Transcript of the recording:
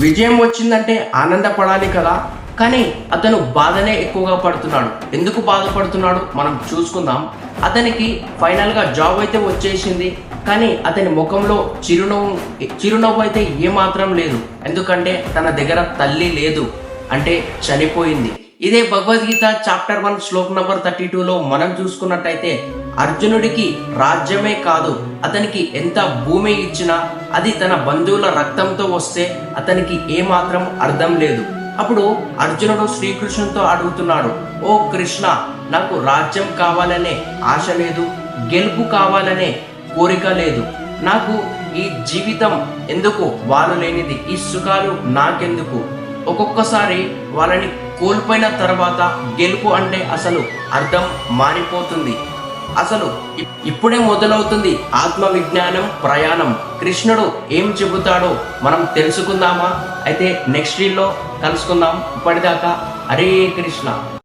విజయం వచ్చిందంటే ఆనందపడాలి కదా? కానీ అతను బాధనే ఎక్కువగా పడుతున్నాడు. ఎందుకు బాధపడుతున్నాడు? మనం చూసుకుందాం. అతనికి ఫైనల్గా జాబ్ అయితే వచ్చేసింది. కానీ అతని ముఖంలో చిరునవ్వు చిరునవ్వు అయితే ఏమాత్రం లేదు. ఎందుకంటే తన దగ్గర తల్లి లేదు. అంటే చనిపోయింది. ఇదే Bhagavad Gita chapter one shlok number thirty టూలో మనం చూసుకున్నట్టయితే అర్జునుడికి రాజ్యమే కాదు అతనికి ఎంత భూమి ఇచ్చినా అది తన బంధువుల రక్తంతో వస్తే అతనికి ఏమాత్రం అర్థం లేదు. అప్పుడు అర్జునుడు శ్రీకృష్ణుతో అడుగుతున్నాడు ఓ కృష్ణ నాకు రాజ్యం కావాలనే ఆశ లేదు గెలుపు కావాలనే కోరిక లేదు. నాకు ఈ జీవితం ఎందుకు వాళ్ళు లేనిది? ఈ సుఖాలు నాకెందుకు? ఒక్కొక్కసారి వాళ్ళని కోల్పోయిన తర్వాత గెలుపు అంటే అసలు అర్థం మారిపోతుంది. అసలు ఇప్పుడే మొదలవుతుంది ఆత్మ విజ్ఞానం ప్రయాణం. కృష్ణుడు ఏం చెబుతాడో మనం తెలుసుకుందామా? అయితే నెక్స్ట్లో కలుసుకుందాం. ఇప్పటిదాకా హరే కృష్ణ.